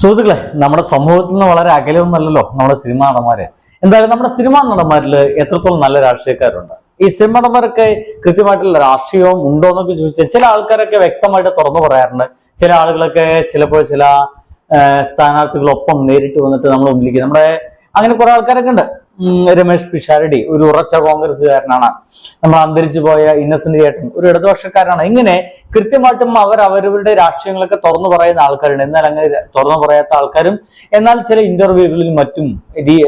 സുഹൃത്തുക്കളെ നമ്മുടെ സമൂഹത്തിൽ നിന്ന് വളരെ അകലമൊന്നല്ലല്ലോ നമ്മുടെ സിനിമാ നടന്മാര്. എന്തായാലും നമ്മുടെ സിനിമാ നടന്മാരിൽ എത്രത്തോളം നല്ല രാഷ്ട്രീയക്കാരുണ്ട്? ഈ സിനിമ നടന്മാരൊക്കെ കൃത്യമായിട്ടുള്ള രാഷ്ട്രീയവും ഉണ്ടോ എന്നൊക്കെ ചോദിച്ചാൽ ചില ആൾക്കാരൊക്കെ വ്യക്തമായിട്ട് തുറന്നു പറയാറുണ്ട്. ചില ആളുകളൊക്കെ ചിലപ്പോൾ ചില സ്ഥാനാർത്ഥികളൊപ്പം നേരിട്ട് വന്നിട്ട് നമ്മൾ മുമ്പിലേക്ക് നമ്മുടെ അങ്ങനെ കുറെ ആൾക്കാരൊക്കെ ഉണ്ട്. രമേഷ് പിഷാരടി ഒരു ഉറച്ച കോൺഗ്രസ്സുകാരനാണ്. നമ്മൾ അന്തരിച്ചു പോയ ഇന്നസെന്റ് ചേട്ടൻ ഒരു ഇടതുപക്ഷക്കാരനാണ്. ഇങ്ങനെ കൃത്യമായിട്ടും അവർ അവരവരുടെ രാഷ്ട്രീയങ്ങളൊക്കെ തുറന്നു പറയുന്ന ആൾക്കാരുണ്ട് എന്നാൽ അങ്ങനെ തുറന്നു പറയാത്ത ആൾക്കാരും എന്നാൽ ചില ഇന്റർവ്യൂകളിലും മറ്റും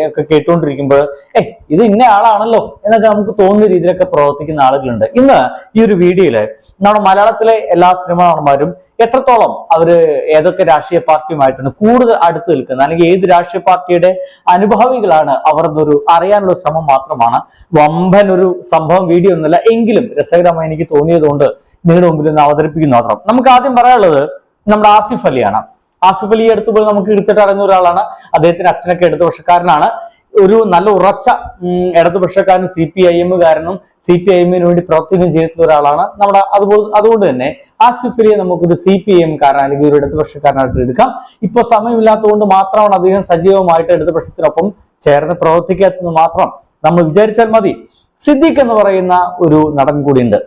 ഒക്കെ കേട്ടുകൊണ്ടിരിക്കുമ്പോൾ ഏ ഇത് ഇന്ന ആളാണല്ലോ എന്നൊക്കെ നമുക്ക് തോന്നുന്ന രീതിയിലൊക്കെ പ്രവർത്തിക്കുന്ന ആളുകളുണ്ട്. ഇന്ന് ഈ ഒരു വീഡിയോയിൽ നമ്മുടെ മലയാളത്തിലെ എല്ലാ സിനിമാ നടന്മാരും എത്രത്തോളം അവർ ഏതൊക്കെ രാഷ്ട്രീയ പാർട്ടിയുമായിട്ടാണ് കൂടുതൽ അടുത്ത് നിൽക്കുന്നത്? അല്ലെങ്കിൽ ഏത് രാഷ്ട്രീയ പാർട്ടിയുടെ അനുഭാവികളാണ് അവർ എന്നൊരു അറിയാനുള്ള ശ്രമം മാത്രമാണ്? വമ്പൻ ഒരു സംഭവം വീഡിയോ ഒന്നുമില്ല എങ്കിലും രസകരമായി എനിക്ക് തോന്നിയതുകൊണ്ട് നിങ്ങളുടെ മുമ്പിൽ നിന്ന് അവതരിപ്പിക്കുന്നു മാത്രം. നമുക്ക് ആദ്യം പറയാനുള്ളത് നമ്മുടെ ആസിഫ് അലിയാണ്. ആസിഫ് അലി പോലും നമുക്ക് എടുത്തിട്ട് അറിയുന്ന ഒരാളാണ്. അദ്ദേഹത്തിന്റെ അച്ഛനൊക്കെ ഇടതുപക്ഷക്കാരനാണ് ഒരു നല്ല ഉറച്ച ഇടതുപക്ഷക്കാരനും സി പി ഐ എമ്മുകാരനും സി പി ഐ എമ്മിന് വേണ്ടി പ്രവർത്തിക്കുകയും ചെയ്തിട്ടുള്ള ഒരാളാണ് നമ്മുടെ അതുപോലെ അതുകൊണ്ട് തന്നെ ആസിഫ് അലിയെ നമുക്കൊരു സി പി എം കാരൻ അല്ലെങ്കിൽ ഒരു ഇടതുപക്ഷക്കാരനായിട്ട് എടുക്കാം. ഇപ്പോൾ സമയമില്ലാത്തതുകൊണ്ട് മാത്രമാണ് അദ്ദേഹം സജീവമായിട്ട് ഇടതുപക്ഷത്തിനൊപ്പം ചേർന്ന് പ്രവർത്തിക്കാത്തത് മാത്രം നമ്മൾ വിചാരിച്ചാൽ മതി. സിദ്ദീഖ് എന്ന് പറയുന്ന ഒരു നടൻ കൂടിയുണ്ട്.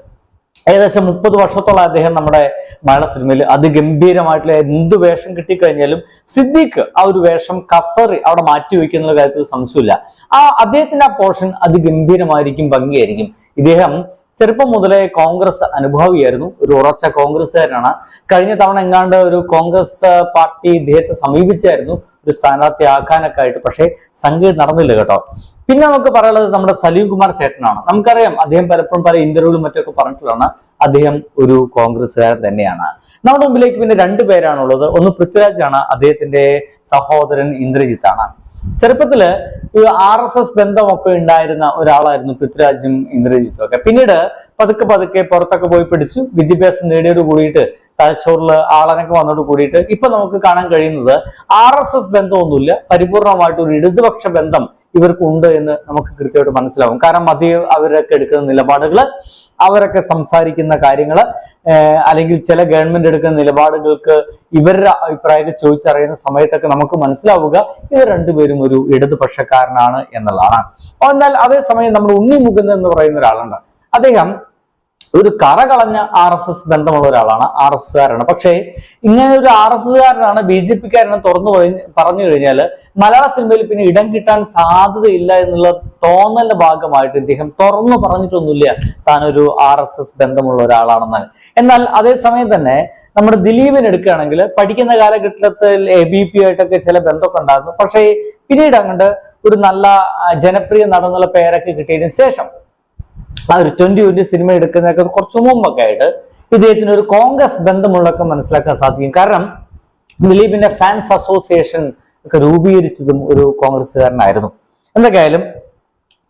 ഏകദേശം മുപ്പത് വർഷത്തോളം അദ്ദേഹം നമ്മുടെ മലയാള സിനിമയിൽ അതിഗംഭീരമായിട്ടുള്ള എന്ത് വേഷം കിട്ടിക്കഴിഞ്ഞാലും സിദ്ദീഖ് ആ ഒരു വേഷം കസറി അവിടെ മാറ്റി വയ്ക്കുന്ന കാര്യത്തിൽ സംശയമില്ല. ആ അദ്ദേഹത്തിന്റെ ആ പോർഷൻ അതിഗംഭീരമായിരിക്കും ഭംഗിയായിരിക്കും. ഇദ്ദേഹം ചെറുപ്പം മുതലേ കോൺഗ്രസ് അനുഭാവിയായിരുന്നു ഒരു ഉറച്ച കോൺഗ്രസ്സുകാരനാണ്. കഴിഞ്ഞ തവണ എങ്ങാണ്ട് ഒരു കോൺഗ്രസ് പാർട്ടി ഇദ്ദേഹത്തെ സമീപിച്ചായിരുന്നു ഒരു സ്ഥാനാർത്ഥി ആക്കാനൊക്കെ ആയിട്ട്. പക്ഷേ സംഗതി നടന്നില്ല കേട്ടോ. പിന്നെ നമുക്ക് പറയാനുള്ളത് നമ്മുടെ സലീം കുമാർ ചേട്ടനാണ്. നമുക്കറിയാം അദ്ദേഹം പലപ്പോഴും പല ഇന്റർവ്യൂവിലും മറ്റൊക്കെ പറഞ്ഞിട്ടുള്ളതാണ്. അദ്ദേഹം ഒരു കോൺഗ്രസ്സുകാരൻ തന്നെയാണ്. നമ്മുടെ മുമ്പിലേക്ക് പിന്നെ രണ്ടു പേരാണുള്ളത്. ഒന്ന് ആണ് അദ്ദേഹത്തിന്റെ സഹോദരൻ ഇന്ദ്രജിത്ത് ആണ് ചെറുപ്പത്തിൽ ആർ എസ് എസ് ബന്ധമൊക്കെ ഉണ്ടായിരുന്ന ഒരാളായിരുന്നു പൃഥ്വിരാജും ഇന്ദ്രജിത്തും ഒക്കെ. പിന്നീട് പതുക്കെ പതുക്കെ പുറത്തൊക്കെ പോയി പിടിച്ചു. വിദ്യാഭ്യാസം നേടിയോട് കൂടിയിട്ട് തലച്ചോറിൽ ആളനൊക്കെ വന്നോട് കൂടിയിട്ട് ഇപ്പൊ നമുക്ക് കാണാൻ കഴിയുന്നത് ആർ എസ് എസ് ബന്ധമൊന്നുമില്ല. പരിപൂർണമായിട്ട് ഒരു ഇടതുപക്ഷ ബന്ധം ഇവർക്ക് ഉണ്ട് എന്ന് നമുക്ക് കൃത്യമായിട്ട് മനസ്സിലാവും. കാരണം മധ്യ അവരൊക്കെ എടുക്കുന്ന നിലപാടുകൾ അവരൊക്കെ സംസാരിക്കുന്ന കാര്യങ്ങൾ അല്ലെങ്കിൽ ചില ഗവൺമെന്റ് എടുക്കുന്ന നിലപാടുകൾക്ക് ഇവരുടെ അഭിപ്രായമൊക്കെ ചോദിച്ചറിയുന്ന സമയത്തൊക്കെ നമുക്ക് മനസ്സിലാവുക ഇവർ രണ്ടുപേരും ഒരു ഇടതുപക്ഷക്കാരനാണ് എന്നുള്ളതാണ്. എന്നാൽ അതേസമയം നമ്മൾ ഉണ്ണി എന്ന് പറയുന്ന ഒരാളുണ്ട്. അദ്ദേഹം ഒരു കറ കളഞ്ഞ ആർ എസ് എസ് ബന്ധമുള്ള ഒരാളാണ് ആർ എസ് കാരനാണ് പക്ഷേ ഇങ്ങനെ ഒരു ആർ എസ് കാരനാണ് ബി ജെ പി കാരനെ തുറന്നു പറഞ്ഞ് കഴിഞ്ഞാൽ മലയാള സിനിമയിൽ പിന്നെ ഇടം കിട്ടാൻ സാധ്യതയില്ല എന്നുള്ള തോന്നലിന്റെ ഭാഗമായിട്ട് ഇദ്ദേഹം തുറന്നു പറഞ്ഞിട്ടൊന്നുമില്ല താനൊരു ആർ എസ് എസ് ബന്ധമുള്ള ഒരാളാണെന്ന് എന്നാൽ അതേസമയം തന്നെ നമ്മുടെ ദിലീപിന് എടുക്കുകയാണെങ്കിൽ പഠിക്കുന്ന കാലഘട്ടത്തിൽ എ ബി പി ആയിട്ടൊക്കെ ചില ബന്ധമൊക്കെ ഉണ്ടായിരുന്നു. പക്ഷേ പിന്നീട് അങ്ങോട്ട് ഒരു നല്ല ജനപ്രിയ നടന്നുള്ള പേരൊക്കെ കിട്ടിയതിനു ശേഷം ആ ഒരു ട്വന്റി ട്വന്റി സിനിമ എടുക്കുന്നതൊക്കെ കുറച്ചു മുമ്പൊക്കെ ആയിട്ട് ഇദ്ദേഹത്തിന് ഒരു കോൺഗ്രസ് ബന്ധമുള്ളതൊക്കെ മനസ്സിലാക്കാൻ സാധിക്കും. കാരണം ദിലീപിന്റെ ഫാൻസ് അസോസിയേഷൻ ഒക്കെ രൂപീകരിച്ചതും ഒരു കോൺഗ്രസ്സുകാരനായിരുന്നു. എന്തൊക്കെയായാലും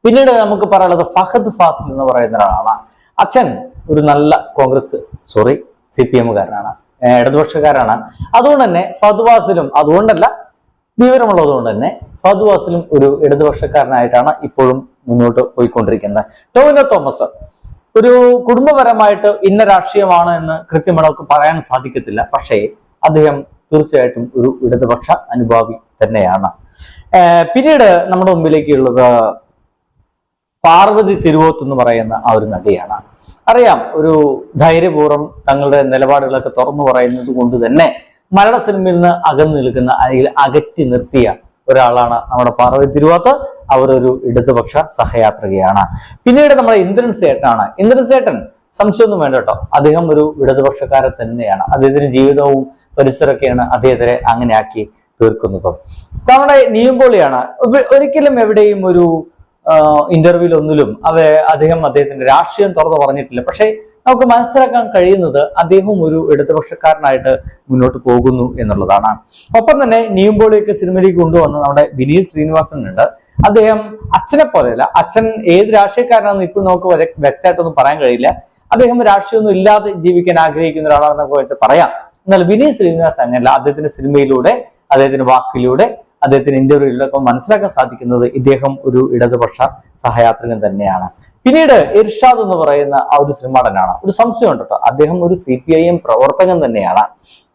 പിന്നീട് നമുക്ക് പറയാനുള്ളത് ഫഹദ് ഫാസിൽ എന്ന് പറയുന്ന ഒരാളാണ്. അച്ഛൻ ഒരു നല്ല കോൺഗ്രസ് സോറി സി പി എമ്മുകാരനാണ്. ഇടതുപക്ഷക്കാരാണ്. അതുകൊണ്ട് തന്നെ ഫഹദ് ഫാസിലും അതുകൊണ്ടല്ല വിവരമുള്ളതുകൊണ്ട് തന്നെ ഫഹദ് ഫാസിലും ഒരു ഇടതുപക്ഷക്കാരനായിട്ടാണ് ഇപ്പോഴും മുന്നോട്ട് പോയിക്കൊണ്ടിരിക്കുന്നത്. ടോവിനോ തോമസ് ഒരു കുടുംബപരമായിട്ട് ഇന്ന രാഷ്ട്രീയമാണ് എന്ന് കൃത്യമായിട്ട് പറയാൻ സാധിക്കത്തില്ല. പക്ഷേ അദ്ദേഹം തീർച്ചയായിട്ടും ഒരു ഇടതുപക്ഷ അനുഭാവി തന്നെയാണ്. പിന്നീട് നമ്മുടെ മുമ്പിലേക്കുള്ളത് പാർവതി തിരുവോത്ത് എന്ന് പറയുന്ന ആ ഒരു നടിയാണ്. അറിയാം ഒരു ധൈര്യപൂർവം തങ്ങളുടെ നിലപാടുകളൊക്കെ തുറന്നു പറയുന്നത് കൊണ്ട് തന്നെ മലയാള സിനിമയിൽ നിന്ന് അകന്നു നിൽക്കുന്ന അല്ലെങ്കിൽ അകറ്റി നിർത്തിയ ഒരാളാണ് നമ്മുടെ പാർവതി തിരുവാത്ത്. അവരൊരു ഇടതുപക്ഷ സഹയാത്രികയാണ്. പിന്നീട് നമ്മുടെ ഇന്ദ്രൻ സേട്ടനാണ്. ഇന്ദ്രൻ സേട്ടൻ സംശയമൊന്നും വേണ്ട കേട്ടോ. അദ്ദേഹം ഒരു ഇടതുപക്ഷക്കാരൻ തന്നെയാണ്. അദ്ദേഹത്തിന്റെ ജീവിതവും പരിസരമൊക്കെയാണ് അദ്ദേഹത്തെ അങ്ങനെ ആക്കി തീർക്കുന്നത് നമ്മുടെ നിയുമ്പോളിയാണ് ഒരിക്കലും എവിടെയും ഒരു ഇന്റർവ്യൂലൊന്നിലും അവ അദ്ദേഹം അദ്ദേഹത്തിന്റെ രാഷ്ട്രീയം തുറന്നു പറഞ്ഞിട്ടില്ല. പക്ഷേ നമുക്ക് മനസ്സിലാക്കാൻ കഴിയുന്നത് അദ്ദേഹം ഒരു ഇടതുപക്ഷക്കാരനായിട്ട് മുന്നോട്ട് പോകുന്നു എന്നുള്ളതാണ്. ഒപ്പം തന്നെ നിയുമ്പോളിയൊക്കെ സിനിമയിലേക്ക് കൊണ്ടുവന്ന നമ്മുടെ വിനീത് ശ്രീനിവാസൻ ഉണ്ട് അദ്ദേഹം അച്ഛനെ പോലെയല്ല അച്ഛൻ ഏത് രാഷ്ട്രീയക്കാരനാണെന്ന് ഇപ്പോൾ നമുക്ക് വരെ വ്യക്തമായിട്ടൊന്നും പറയാൻ കഴിയില്ല. അദ്ദേഹം രാഷ്ട്രീയമൊന്നും ഇല്ലാതെ ജീവിക്കാൻ ആഗ്രഹിക്കുന്ന ഒരാളാണെന്നൊക്കെ വെച്ച് പറയാം. എന്നാൽ വിനീത് ശ്രീനിവാസൻ അങ്ങനെയല്ല അദ്ദേഹത്തിന്റെ സിനിമയിലൂടെ അദ്ദേഹത്തിന്റെ വാക്കിലൂടെ അദ്ദേഹത്തിന് ഇന്റർവ്യൂകളിലൊക്കെ മനസ്സിലാക്കാൻ സാധിക്കുന്നത് ഇദ്ദേഹം ഒരു ഇടതുപക്ഷ സഹയാത്രികൻ തന്നെയാണ്. പിന്നീട് ഇർഷാദ് എന്ന് പറയുന്ന ആ ഒരു സിനിമാടനാണ് ഒരു സംശയം ഉണ്ട് കേട്ടോ. അദ്ദേഹം ഒരു സി പി ഐ എം പ്രവർത്തകൻ തന്നെയാണ്.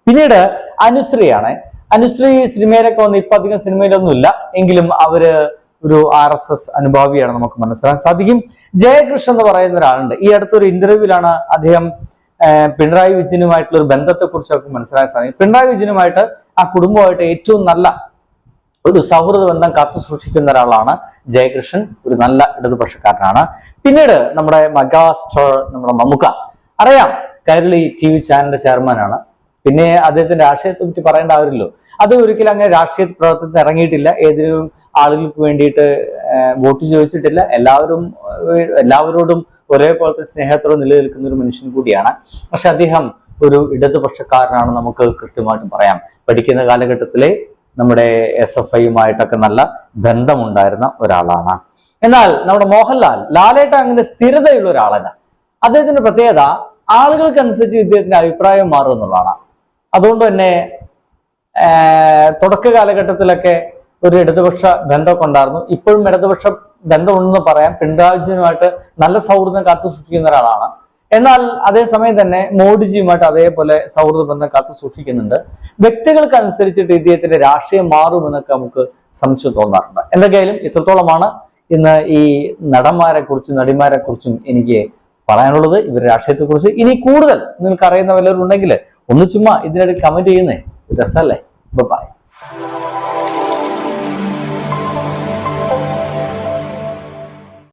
പിന്നീട് അനുശ്രീയാണ്. അനുശ്രീ സിനിമയിലൊക്കെ വന്ന് ഇപ്പൊ അധികം സിനിമയിലൊന്നും ഇല്ല എങ്കിലും അവർ ഒരു ആർ എസ് എസ് അനുഭാവിയാണ് നമുക്ക് മനസ്സിലാക്കാൻ സാധിക്കും. ജയകൃഷ്ണൻ എന്ന് പറയുന്ന ഒരാളുണ്ട്. ഈ അടുത്തൊരു ഇന്റർവ്യൂവിലാണ് അദ്ദേഹം പിണറായി വിജയനുമായിട്ടുള്ള ഒരു ബന്ധത്തെ കുറിച്ച് അവർക്ക് മനസ്സിലാക്കാൻ സാധിക്കും. പിണറായി വിജയനുമായിട്ട് ആ കുടുംബമായിട്ട് ഏറ്റവും നല്ല ഒരു സൗഹൃദ ബന്ധം കാത്തു സൂക്ഷിക്കുന്ന ഒരാളാണ് ജയകൃഷ്ണൻ ഒരു നല്ല ഇടതുപക്ഷക്കാരനാണ്. പിന്നീട് നമ്മുടെ മെഗാസ്റ്റാർ നമ്മുടെ മമ്മുക്ക. അറിയാം കൈരളി ടി വി ചാനലിന്റെ ചെയർമാനാണ്. പിന്നെ അദ്ദേഹത്തിന്റെ രാഷ്ട്രീയത്തെ പറ്റി പറയേണ്ട ആവില്ലല്ലോ അത് ഒരിക്കലും അങ്ങനെ രാഷ്ട്രീയ പ്രവർത്തനത്തിന് ഇറങ്ങിയിട്ടില്ല. ഏതെങ്കിലും ആളുകൾക്ക് വേണ്ടിയിട്ട് വോട്ട് ചോദിച്ചിട്ടില്ല. എല്ലാവരും എല്ലാവരോടും ഒരേപോലത്തെ സ്നേഹത്തോടെ നിലനിൽക്കുന്ന ഒരു മനുഷ്യൻ കൂടിയാണ്. പക്ഷെ അദ്ദേഹം ഒരു ഇടതുപക്ഷക്കാരനാണ് നമുക്ക് കൃത്യമായിട്ടും പറയാം. പഠിക്കുന്ന കാലഘട്ടത്തിലെ നമ്മുടെ എസ് എഫ് ഐയുമായിട്ടൊക്കെ നല്ല ബന്ധമുണ്ടായിരുന്ന ഒരാളാണ്. എന്നാൽ നമ്മുടെ മോഹൻലാൽ ലാലേട്ട അങ്ങനെ സ്ഥിരതയുള്ള ഒരാളല്ല. അദ്ദേഹത്തിന്റെ പ്രത്യേകത ആളുകൾക്കനുസരിച്ച് ഇദ്ദേഹത്തിന്റെ അഭിപ്രായം മാറും എന്നുള്ളതാണ്. അതുകൊണ്ട് തന്നെ തുടക്ക കാലഘട്ടത്തിലൊക്കെ ഒരു ഇടതുപക്ഷ ബന്ധമൊക്കെ ഉണ്ടായിരുന്നു. ഇപ്പോഴും ഇടതുപക്ഷ ബന്ധമുണ്ടെന്ന് പറയാം. പിണറായി വിജയനുമായിട്ട് നല്ല സൗഹൃദം കാത്തു സൂക്ഷിക്കുന്ന ഒരാളാണ്. എന്നാൽ അതേസമയം തന്നെ മോഡിജിയുമായിട്ട് അതേപോലെ സൗഹൃദ ബന്ധം കാത്തു സൂക്ഷിക്കുന്നുണ്ട്. വ്യക്തികൾക്കനുസരിച്ചിട്ട് ഇദ്ദേഹത്തിന്റെ രാഷ്ട്രീയം മാറുമെന്നൊക്കെ നമുക്ക് സംശയം തോന്നാറുണ്ട്. എന്തൊക്കെയായാലും ഇത്രത്തോളമാണ് ഇന്ന് ഈ നടന്മാരെ കുറിച്ചും നടിമാരെ കുറിച്ചും എനിക്ക് പറയാനുള്ളത്. ഇവരുടെ രാഷ്ട്രീയത്തെ കുറിച്ച് ഇനി കൂടുതൽ നിങ്ങൾക്ക് അറിയുന്ന വല്ലവരുണ്ടെങ്കിൽ ഒന്ന് ചുമ്മാ ഇതിനിടയിൽ കമന്റ് ചെയ്യുന്നേ. രസമല്ലേ? ബൈ